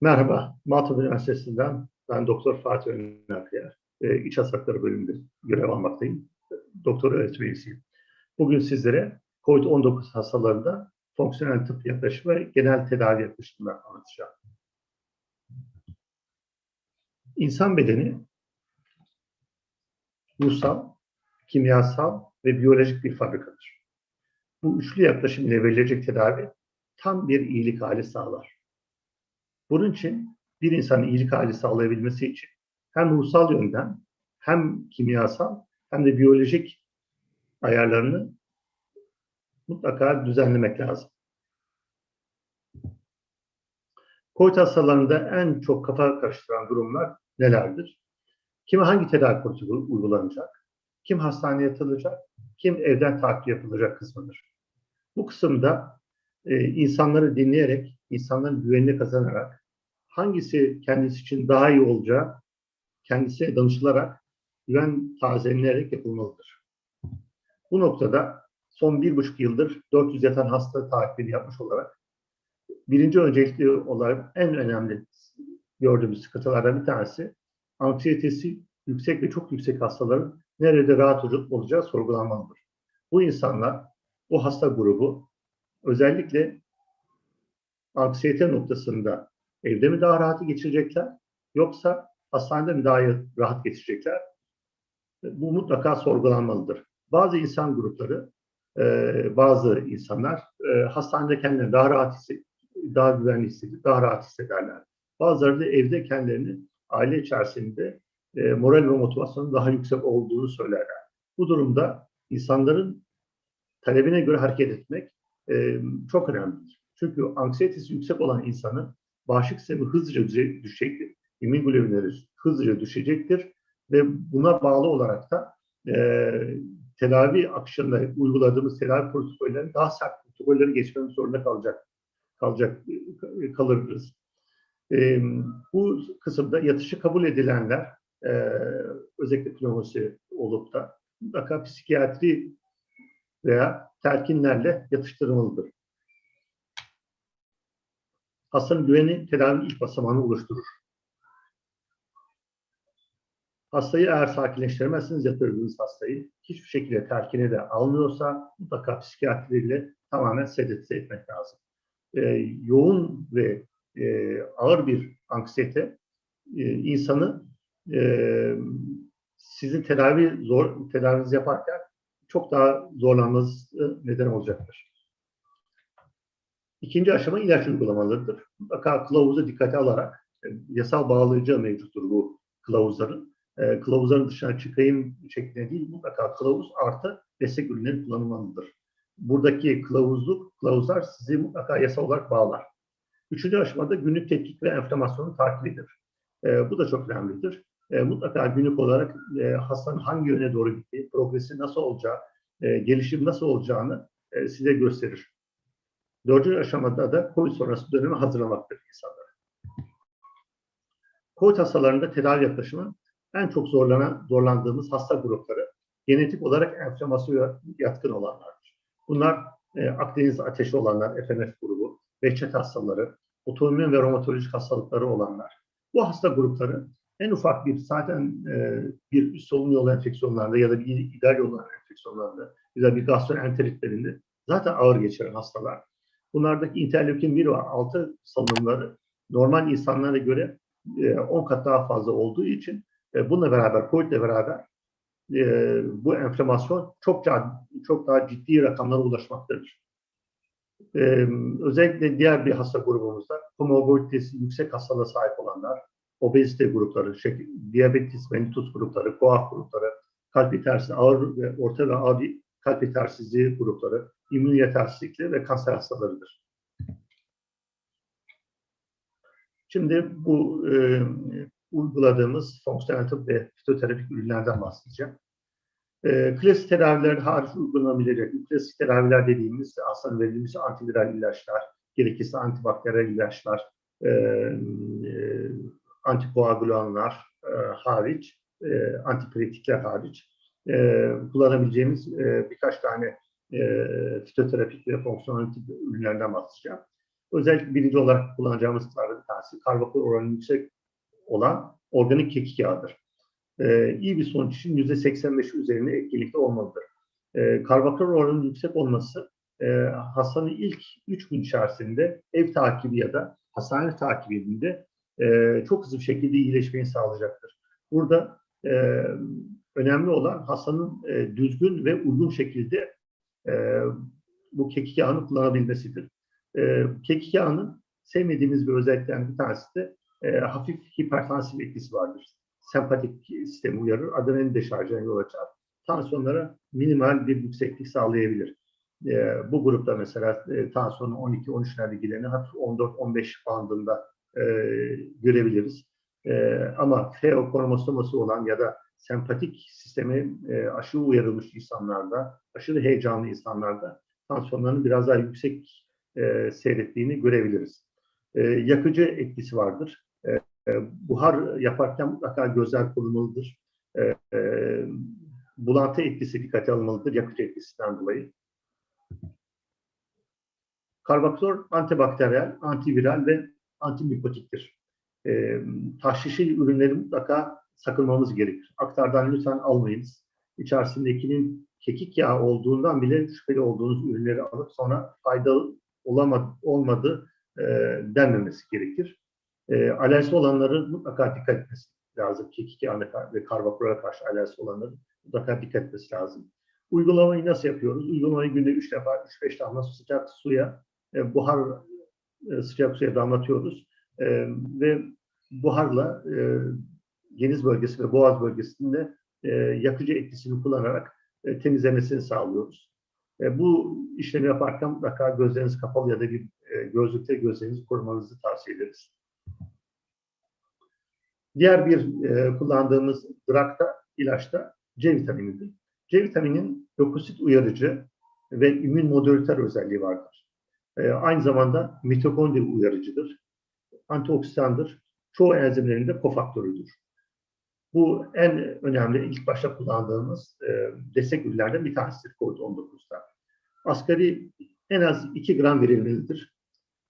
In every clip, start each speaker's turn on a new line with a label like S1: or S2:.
S1: Merhaba, Maltepe Üniversitesi'nden ben Doktor Fatih Önerkaya, e, İç Hastalıkları bölümünde görev almaktayım. Doktor öğretim üyesiyim. Bugün sizlere COVID-19 hastalarında fonksiyonel tıp yaklaşımı ve genel tedavi yaklaşımını anlatacağım. İnsan bedeni ruhsal, kimyasal ve biyolojik bir fabrikadır. Bu üçlü yaklaşım ile verilecek tedavi tam bir iyilik hali sağlar. Bunun için bir insanın iyilik hali sağlayabilmesi için hem ruhsal yönden hem kimyasal hem de biyolojik ayarlarını mutlaka düzenlemek lazım. COVID hastalarında en çok kafa karıştıran durumlar nelerdir? Kime hangi tedavi protokolü uygulanacak? Kim hastaneye yatılacak? Kim evden takip yapılacak kısmıdır. Bu kısımda e, insanları dinleyerek, insanların güvenini kazanarak hangisi kendisi için daha iyi olacağı kendisine danışılarak güven tazelenerek yapılmalıdır. Bu noktada son bir buçuk yıldır 400 yatan hasta takibini yapmış olarak birinci öncelikli olarak en önemli gördüğümüz sıkıntılardan bir tanesi anksiyetesi yüksek ve çok yüksek hastaların nerede rahat olacağı sorgulanmalıdır. Bu insanlar, bu hasta grubu özellikle anksiyete noktasında evde mi daha rahat geçirecekler yoksa hastanede mi daha rahat geçirecekler? Bu mutlaka sorgulanmalıdır. Bazı insan grupları, bazı insanlar hastanede kendilerini daha rahat hissediyor, daha güvenli hissediyor, daha rahat hissederler. Bazıları da evde kendilerini aile içerisinde moral ve motivasyonun daha yüksek olduğunu söylerler. Bu durumda insanların talebine göre hareket etmek çok önemlidir. Çünkü anksiyetesi yüksek olan insanın bağışıklık sistemi hızlıca düşecektir. İmmün globinleri hızlıca düşecektir ve buna bağlı olarak da e, tedavi akışında uyguladığımız tedavi protokollerinin daha sert protokolleri geçmemiz zorunda kalacak kalacak kalırız. E, bu kısımda yatışı kabul edilenler e, özellikle pneumosi olup da mutlaka psikiyatri veya telkinlerle yatıştırılmalıdır hastanın güveni tedavinin ilk basamağını oluşturur. Hastayı eğer sakinleştiremezsiniz yatırdığınız hastayı hiçbir şekilde terkine de almıyorsa mutlaka psikiyatriyle tamamen sedatize etmek lazım. Ee, yoğun ve e, ağır bir anksiyete e, insanı e, sizin tedavi zor tedavinizi yaparken çok daha zorlanmanız neden olacaktır. İkinci aşama ilaç uygulamalarıdır. Mutlaka kılavuza dikkate alarak e, yasal bağlayıcı mevcuttur bu kılavuzların. E, kılavuzların dışına çıkayım şeklinde değil, mutlaka kılavuz artı destek ürünleri kullanılmalıdır. Buradaki kılavuzluk, kılavuzlar sizi mutlaka yasal olarak bağlar. Üçüncü aşamada günlük tetkik ve enflamasyonun takibidir. E, bu da çok önemlidir. E, mutlaka günlük olarak e, hastanın hangi yöne doğru gittiği, progresi nasıl olacağı, e, gelişim nasıl olacağını e, size gösterir. Dördüncü aşamada da COVID sonrası döneme hazırlamaktır insanları. COVID hastalarında tedavi yaklaşımı en çok zorlanan, zorlandığımız hasta grupları genetik olarak enflamasyona yatkın olanlardır. Bunlar e, Akdeniz ateşi olanlar, FNF grubu, Behçet hastaları, otoimmün ve romatolojik hastalıkları olanlar. Bu hasta grupları en ufak bir zaten e, bir solunum yolu enfeksiyonlarında ya da bir idrar yolu enfeksiyonlarında ya da bir gastroenteritlerinde zaten ağır geçiren hastalar. Bunlardaki interleukin 1 ve 6 salınımları normal insanlara göre 10 e, kat daha fazla olduğu için e, bununla beraber, COVID ile beraber e, bu enflamasyon çok çok daha ciddi rakamlara ulaşmaktadır. Özellikle diğer bir hasta grubumuzda komorbiditesi yüksek hastalığa sahip olanlar, obezite grupları, diabetes mellitus grupları, koaf grupları, kalp yetersizliği, ağır ve orta ve ağır kalp yetersizliği grupları, immün yetersizlikleri ve kanser hastalarıdır. Şimdi bu e, uyguladığımız fonksiyonel tıp ve fitoterapik ürünlerden bahsedeceğim. E, klasik tedaviler hariç uygulanabilecek, klasik tedaviler dediğimiz aslında verilmiş antiviral ilaçlar, gerekirse antibakteriyel ilaçlar, e, e, e, hariç, e, antipiretikler hariç e, kullanabileceğimiz e, birkaç tane e, fitoterapik ve fonksiyonel ürünlerden bahsedeceğim. Özellikle birinci olarak kullanacağımız bir tanesi karbakol oranı yüksek olan organik kekik yağıdır. Ee, iyi bir sonuç için %85 üzerinde etkilikli olmalıdır. Ee, karbakol oranının yüksek olması e, hastanın ilk 3 gün içerisinde ev takibi ya da hastane takibinde e, çok hızlı bir şekilde iyileşmeyi sağlayacaktır. Burada e, önemli olan hastanın e, düzgün ve uygun şekilde e, bu kekik yağını kullanabilmesidir. E, kekik yağının sevmediğimiz bir özellikten bir tanesi de e, hafif hipertansif etkisi vardır. Sempatik sistemi uyarır, adrenalin deşarjına yol açar. Tansiyonlara minimal bir yükseklik sağlayabilir. E, bu grupta mesela e, tansiyonu 12-13'lerde gideni hafif 14-15 bandında e, görebiliriz. E, ama feokromosoması olan ya da sempatik sistemi e, aşırı uyarılmış insanlarda, aşırı heyecanlı insanlarda tansiyonlarının biraz daha yüksek e, seyrettiğini görebiliriz. E, yakıcı etkisi vardır. E, buhar yaparken mutlaka gözler korunmalıdır. E, bulantı etkisi dikkate alınmalıdır yakıcı etkisinden dolayı. Karbaktor antibakteriyel, antiviral ve antimipotiktir. E, taşrişi ürünleri mutlaka sakınmamız gerekir. Aktardan lütfen almayınız. İçerisindekinin kekik yağı olduğundan bile şüpheli olduğunuz ürünleri alıp sonra faydalı olamadı, olmadı e, denmemesi gerekir. E, alerjisi olanları mutlaka dikkat etmesi lazım. Kekik yağına ve karbakura karşı alerjisi olanların mutlaka dikkat etmesi lazım. Uygulamayı nasıl yapıyoruz? Uygulamayı günde 3 defa 3-5 damla sıcak suya, e, buhar e, sıcak suya damlatıyoruz. E, ve buharla e, geniz bölgesi ve boğaz bölgesinde e, yakıcı etkisini kullanarak e, temizlemesini sağlıyoruz. E, bu işlemi yaparken mutlaka gözleriniz kapalı ya da bir e, gözlükte gözlerinizi korumanızı tavsiye ederiz. Diğer bir e, kullandığımız drakta, ilaçta C vitaminidir. C vitaminin lökosit uyarıcı ve immün modülatör özelliği vardır. E, aynı zamanda mitokondri uyarıcıdır, antioksidandır, çoğu enzimlerin de kofaktörüdür. Bu en önemli ilk başta kullandığımız e, destek ürünlerden bir tanesidir COVID-19'da. Asgari en az 2 gram verilmelidir.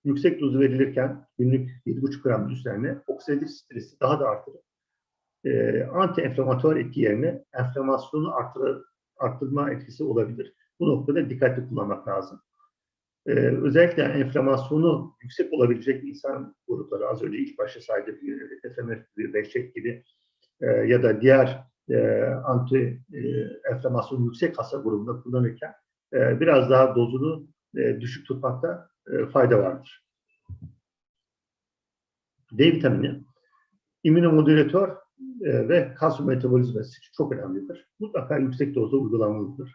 S1: Yüksek dozu verilirken günlük 7,5 gram üzerine oksidatif stresi daha da artırır. E, anti-enflamatuar etki yerine enflamasyonu artırır, arttırma etkisi olabilir. Bu noktada dikkatli kullanmak lazım. Ee, özellikle enflamasyonu yüksek olabilecek insan grupları az önce ilk başta saydığım gibi FMF gibi, Behçet gibi e, ya da diğer e, anti e, enflamasyon yüksek hasta grubunda kullanırken e, biraz daha dozunu e, düşük tutmakta e, fayda vardır. D vitamini immünomodülatör e, ve kalsiyum metabolizması için çok önemlidir. Mutlaka yüksek dozda uygulanmalıdır.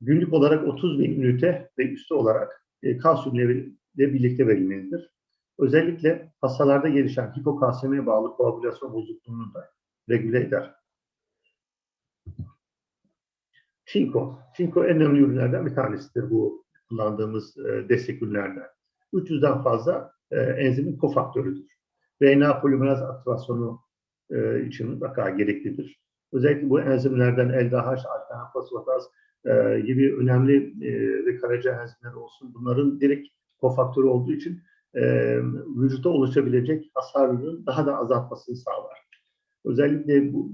S1: Günlük olarak 30 bin ünite ve üstü olarak e, kalsiyum ile birlikte verilmelidir. Özellikle hastalarda gelişen hipokalsemiye bağlı koagülasyon bozukluğunu da regüle eder. Çinko. Çinko en önemli ürünlerden bir tanesidir bu kullandığımız e, destek ürünlerden. 300'den fazla e, enzimin kofaktörüdür. RNA polimeraz aktivasyonu e, için mutlaka gereklidir. Özellikle bu enzimlerden LDH, alfa fosfataz e, gibi önemli ve karaciğer enzimleri olsun bunların direkt kofaktörü olduğu için e, vücuda oluşabilecek hasarının daha da azaltmasını sağlar. Özellikle bu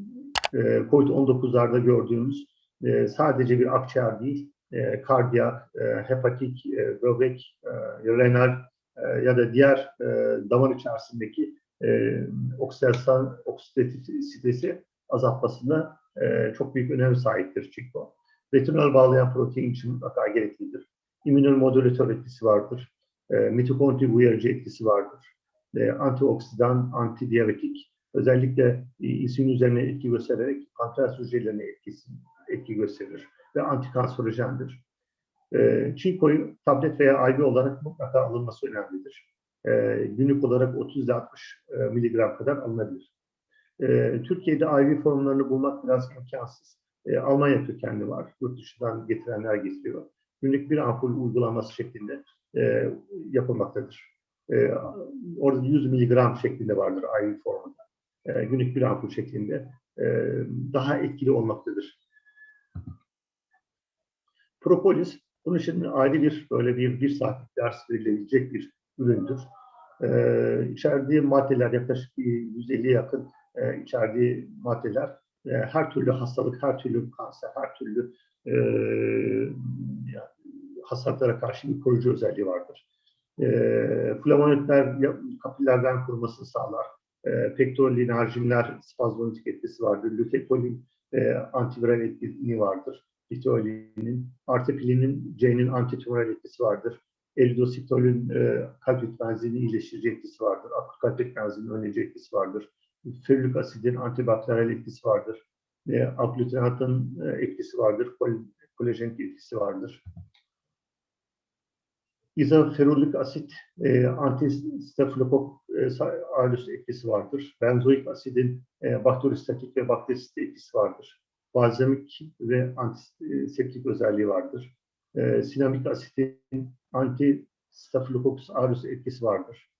S1: e, COVID-19'larda gördüğümüz e, sadece bir akciğer değil, e, kardiyak, e, hepatik, e, böbrek, e, renal e, ya da diğer e, damar içerisindeki e, oksidasyon, oksidatif stresi azaltmasında e, çok büyük önem sahiptir çiko. Retinol bağlayan protein için mutlaka gereklidir. İmmünomodülatör etkisi vardır. E, mitokondri uyarıcı etkisi vardır. E, antioksidan, antidiyabetik, özellikle e, insülin üzerine etki göstererek pankreas hücrelerine etkisi, etki gösterir ve antikanserojendir. E, çinkoyu tablet veya IV olarak mutlaka alınması önemlidir. E, günlük olarak 30-60 e, miligram kadar alınabilir. E, Türkiye'de IV formlarını bulmak biraz imkansız. E, Almanya kökenli var. Yurt dışından getirenler getiriyor. Günlük bir ampul uygulaması şeklinde e, yapılmaktadır. E, orada 100 miligram şeklinde vardır IV formunda. E, günlük bir ampul şeklinde e, daha etkili olmaktadır. Propolis Bunun için ayrı bir böyle bir bir saatlik ders verilebilecek bir üründür. Ee, içerdiği maddeler yaklaşık bir 150 yakın e, içerdiği maddeler e, her türlü hastalık, her türlü kanser, her türlü e, hastalıklara karşı bir koruyucu özelliği vardır. E, flavonoidler kapillerden kurumasını sağlar. E, pektorolin, arginler spazmolitik etkisi vardır. Luteolin e, antiviral etkisi vardır. Liteolinin, artepilinin C'nin antitumoral etkisi vardır. Eridositolün e, kalp yetmezliğini iyileştirici etkisi vardır. Akut kalp yetmezliğinin önleyici etkisi vardır. Ferulik asidin antibakteriyel etkisi vardır. E, aglutinatın e, etkisi vardır. Kol, kolajenik etkisi vardır. İzoferulik asit e, antistafilokok e, aureus etkisi vardır. Benzoik asidin e, bakteristatik ve bakteristit etkisi vardır. Balzamik ve antiseptik özelliği vardır. E, sinamik asitin anti-staphylococcus aureus etkisi vardır.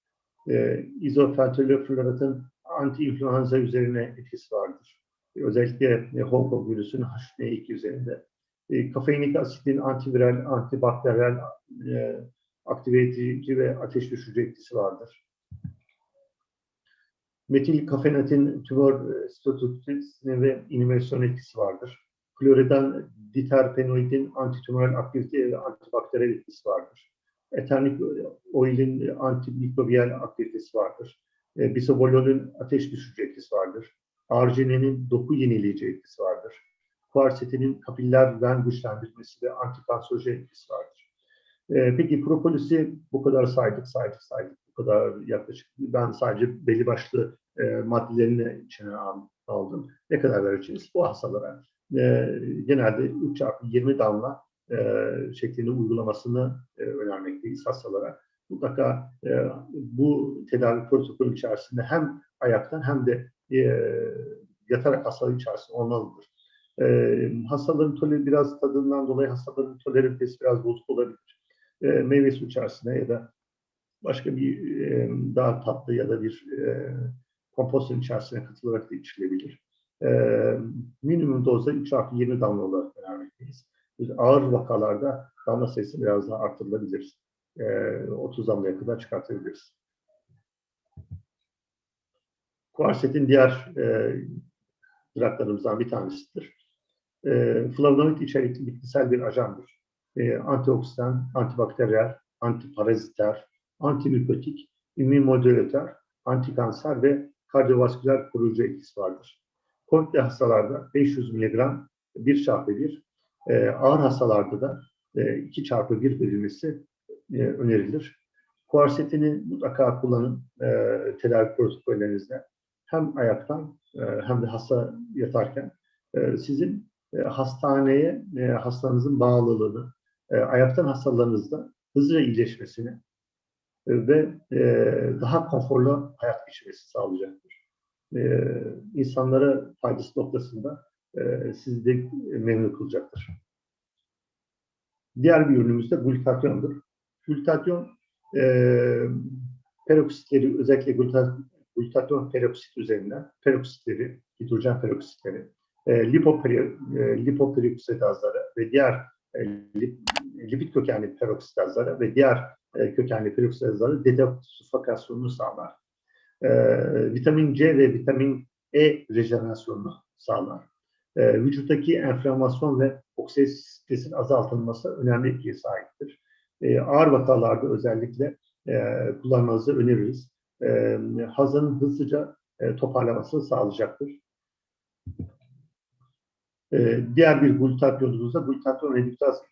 S1: E, izofentilofluoratın anti-influenza üzerine etkisi vardır. E, özellikle e, Hong virüsünün H1N2 üzerinde. E, kafeinik asitin antiviral, antibakteriyel e, aktive edici ve ateş düşürücü etkisi vardır. Metil kafeinatin tümör sitotoksisine ve inhibitasyon etkisi vardır. Kloridan diterpenoidin antitümöral aktivite ve antibakteriyel etkisi vardır. Eternik oilin antimikrobiyal aktivitesi vardır. E, ateş düşürücü etkisi vardır. Arginenin doku yenileyici etkisi vardır. Kuarsetinin kapiller ven güçlendirmesi ve antikanserojen etkisi vardır. E, peki propolisi bu kadar saydık, saydık, saydık. Bu kadar yaklaşık. Ben sadece belli başlı e, maddelerini içine al- aldım. Ne kadar vereceğiz? Bu hastalara e, genelde 3 çarpı 20 damla e, şeklinde uygulamasını e, önermekteyiz hastalara. Mutlaka e, bu tedavi protokolü içerisinde hem ayaktan hem de e, yatarak hastalığı içerisinde olmalıdır. E, hastaların toleri biraz tadından dolayı hastaların toleransı biraz bozuk olabilir. E, meyve suyu içerisinde ya da başka bir e, daha tatlı ya da bir e, kompostun içerisine katılarak da içilebilir. E, minimum dozda 3 çarpı 20 damla olarak önermekteyiz. Biz ağır vakalarda damla sayısı biraz daha artırılabilir. E, 30 damlaya kadar çıkartabiliriz. Kuarsetin diğer e, draklarımızdan bir tanesidir. E, flavonoid içerikli bitkisel bir ajandır. E, antioksidan, antibakteriyel, antiparaziter, antimikotik, immünmodülatör, antikanser ve kardiyovasküler koruyucu etkisi vardır. COVID hastalarda 500 mg 1 çarpı 1, e, ağır hastalarda da e, 2 çarpı 1 verilmesi e, önerilir. Kuarsetini mutlaka kullanın e, tedavi protokollerinizde. Hem ayaktan e, hem de hasta yatarken e, sizin e, hastaneye e, hastanızın bağlılığını, e, ayaktan hastalarınızda hızlıca iyileşmesini e, ve e, daha konforlu hayat geçirmesi sağlayacaktır. E, insanlara faydası noktasında e, sizi de memnun kılacaktır. Diğer bir ürünümüz de glutatyondur. Glutatyon e, peroksitleri özellikle gluta, glutatyon peroksit üzerinden peroksitleri, hidrojen peroksitleri, e, lipoperi, e, lipoperoksidazları ve diğer e, lipid kökenli peroksidazları ve diğer e, kökenli peroksidazları detoksifikasyonunu sağlar. E, vitamin C ve vitamin E rejenerasyonunu sağlar. E, vücuttaki enflamasyon ve oksidatif stresin azaltılması önemli etkiye sahiptir. E, ağır vakalarda özellikle e, kullanmanızı öneririz. E, hazın hızlıca e, toparlamasını sağlayacaktır. E, diğer bir glutatyonumuz da glutatyon redüktaz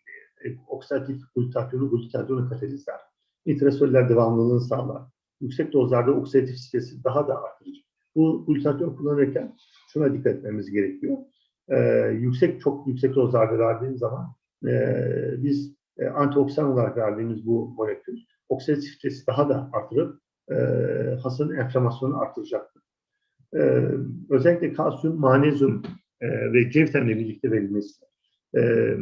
S1: e, oksidatif glutatyonu glutatyonu katalizler. Intraselüler devamlılığını sağlar. Yüksek dozlarda oksidatif stresi daha da artırır. Bu glutatyon kullanırken şuna dikkat etmemiz gerekiyor. E, yüksek çok yüksek dozlarda verdiğimiz zaman e, biz e, antioksidan olarak verdiğimiz bu molekül oksidatif stresi daha da artırıp e, hastanın enflamasyonu artıracaktır. E, özellikle kalsiyum, magnezyum e, ve C vitamini birlikte verilmesi e,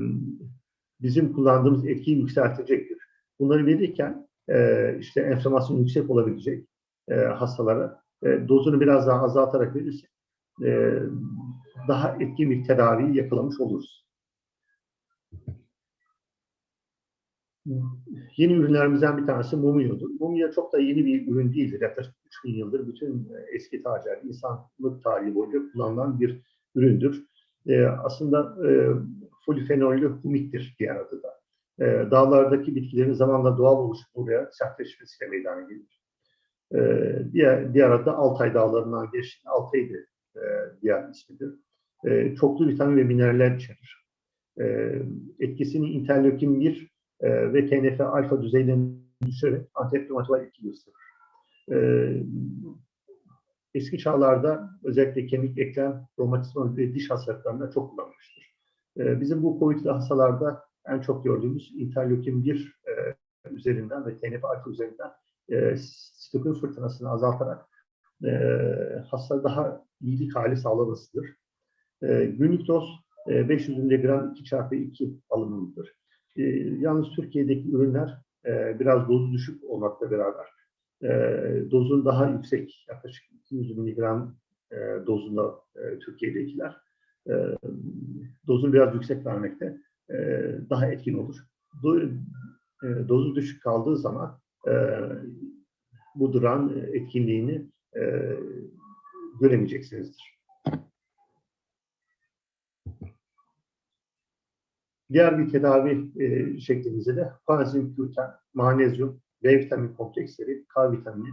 S1: bizim kullandığımız etkiyi yükseltecektir. Bunları verirken e, işte enflamasyon yüksek olabilecek e, hastalara e, dozunu biraz daha azaltarak verirsek e, daha etkin bir tedavi yakalamış oluruz. Yeni ürünlerimizden bir tanesi mumyodur. Mumya çok da yeni bir ürün değildir. Yaklaşık 3000 yıldır bütün eski tarihler, insanlık tarihi boyunca kullanılan bir üründür. E, aslında e, polifenollü humiktir diğer adı da. E, dağlardaki bitkilerin zamanla doğal oluşup buraya sertleşmesiyle meydana gelir. E, diğer, diğer adı Altay Dağları'ndan geçtiğinde Altay'dı e, diğer ismidir. E, çoklu vitamin ve mineraller içerir. E, etkisini interleukin 1 e, ve TNF alfa düzeylerini düşürerek antiinflamatuar etki gösterir. E, eski çağlarda özellikle kemik, eklem, romatizma ve diş hastalıklarında çok kullanılmıştır. E, bizim bu COVID'li hastalarda en çok gördüğümüz interleukin 1 e, üzerinden ve TNF alfa üzerinden e, sitokin fırtınasını azaltarak e, hasta daha iyilik hali sağlamasıdır. E, günlük doz e, 500 mg 2 çarpı 2 alınmalıdır. E, yalnız Türkiye'deki ürünler e, biraz dozu düşük olmakla beraber e, dozun daha yüksek, yaklaşık 200 mg e, dozunda e, Türkiye'dekiler e, dozunu biraz yüksek vermekte e, daha etkin olur. Do, e, dozu düşük kaldığı zaman e, bu duran etkinliğini e, göremeyeceksinizdir. Diğer bir tedavi e, şeklimizde de koenzim Q10, magnezyum, B vitamin kompleksleri, K vitamini,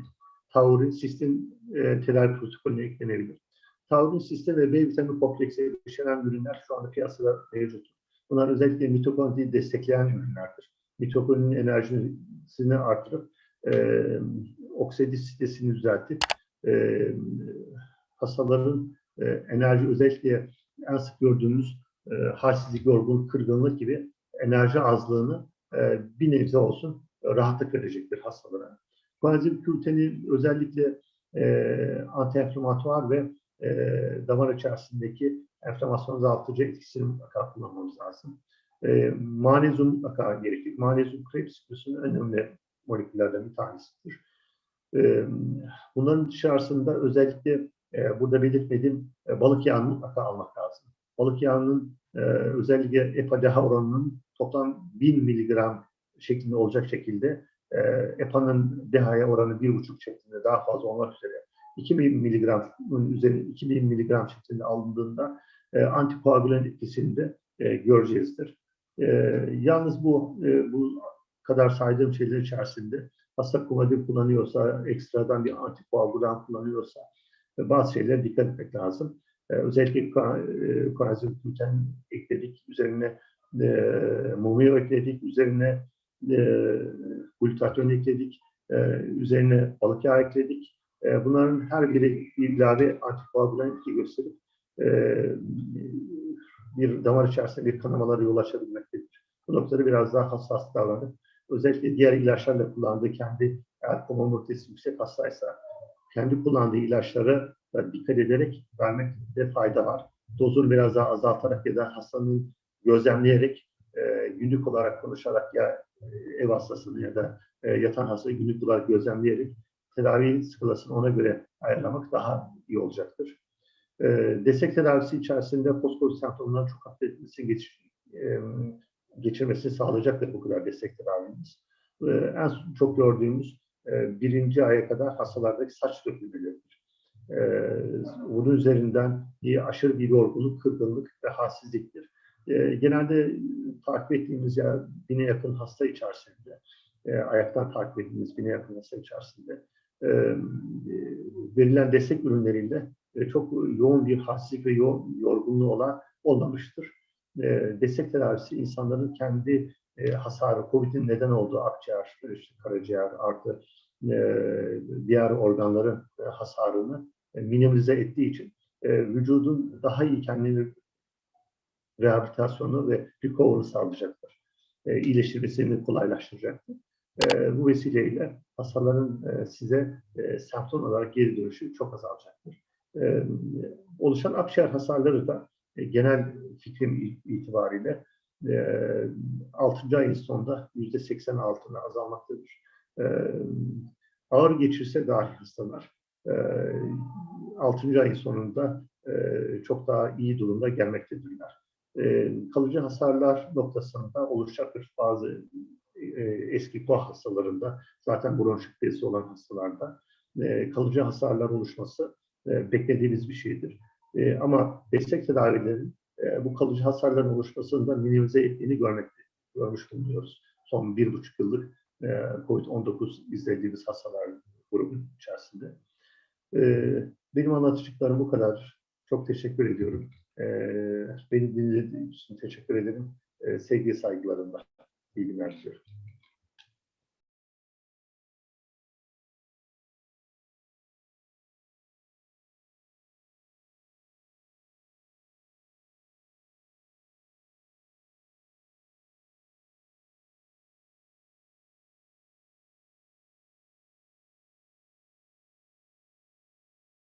S1: taurin, sistem e, tedavi protokolüne eklenebilir. Taurin, sistem ve B vitamin kompleksleri içeren ürünler şu anda piyasada mevcut. Bunlar özellikle mitokondriyi destekleyen ürünlerdir. Mitokondrinin enerjisini artırıp e, oksidit sitesini düzeltip e, hastaların e, enerji özellikle en sık gördüğümüz e, halsizlik, yorgunluk, kırgınlık gibi enerji azlığını e, bir nebze olsun rahatlık verecektir hastalara. Koenzim Q10'i özellikle e, antienflamatuar ve e, damar içerisindeki enflamasyon azaltıcı etkisini mutlaka kullanmamız lazım. E, manezyum mutlaka gerekir. Manezyum Krebs siklusunun önemli moleküllerden bir tanesidir. E, bunların dışarısında özellikle e, burada belirtmediğim e, balık yağını mutlaka almak lazım. Balık yağının e, özellikle EPA-DHA oranının toplam 1000 miligram şeklinde olacak şekilde e, EPA'nın DHA'ya oranı 1,5 şeklinde daha fazla olmak üzere 2000 miligramın üzerine 2000 miligram şeklinde alındığında e, antikoagülan etkisini e, göreceğizdir. E, yalnız bu e, bu kadar saydığım şeyler içerisinde hasta kumadir kullanıyorsa, ekstradan bir antikoagülan kullanıyorsa e, bazı şeylere dikkat etmek lazım. E, özellikle koenzim gluten ekledik, üzerine e, mumyo ekledik, üzerine e, glutatyon ekledik, e, üzerine balık yağı ekledik. E, bunların her biri ilave antikoagülan etki gösterip e, bir damar içerisinde bir kanamalara yol açabilmektedir. Bu noktada biraz daha hassas davranıp özellikle diğer ilaçlarla kullandığı kendi eğer komorbiditesi yüksek hastaysa kendi kullandığı ilaçlara dikkat ederek vermekte fayda var. Dozunu biraz daha azaltarak ya da hastanın gözlemleyerek e, günlük olarak konuşarak ya ev hastasını ya da e, yatan hastayı günlük olarak gözlemleyerek tedavi skalasını ona göre ayarlamak daha iyi olacaktır. E, destek tedavisi içerisinde post-covid semptomlarının çok hafifletmesini geç, e, geçirmesini sağlayacaktır bu kadar destek tedavimiz. E, en çok gördüğümüz e, birinci aya kadar hastalardaki saç dökülmeleridir. E, bunun üzerinden bir aşırı bir yorgunluk, kırgınlık ve halsizliktir. E, genelde takip ettiğimiz ya bine yakın hasta içerisinde, e, ayaktan takip ettiğimiz bine yakın hasta içerisinde e, verilen destek ürünlerinde e, çok yoğun bir halsizlik ve yoğun yorgunluğu olan olmamıştır. E, destek tedavisi insanların kendi e, hasarı, COVID'in neden olduğu akciğer, işte karaciğer artı e, diğer organların e, hasarını e, minimize ettiği için e, vücudun daha iyi kendini rehabilitasyonu ve recovery sağlayacaktır. E, iyileştirmesini kolaylaştıracaktır. E, bu vesileyle hastaların e, size e, semptom olarak geri dönüşü çok azalacaktır. E, oluşan akciğer hasarları da e, genel fikrim itibariyle e, 6. ayın sonunda %80 altına azalmaktadır. E, ağır geçirse dahi hastalar e, 6. ayın sonunda e, çok daha iyi durumda gelmektedirler. E, kalıcı hasarlar noktasında oluşacaktır bazı e, eski koa hastalarında zaten bronşit bezi olan hastalarda e, kalıcı hasarlar oluşması beklediğimiz bir şeydir. Ama destek tedavilerin bu kalıcı hasarların oluşmasını da minimize ettiğini görmek, görmüş bulunuyoruz. Son bir buçuk yıllık e, COVID-19 izlediğimiz hastalar grubun içerisinde. Benim anlatacaklarım bu kadar. Çok teşekkür ediyorum. E, beni dinlediğiniz için teşekkür ederim. E, sevgi saygılarımla. İyi.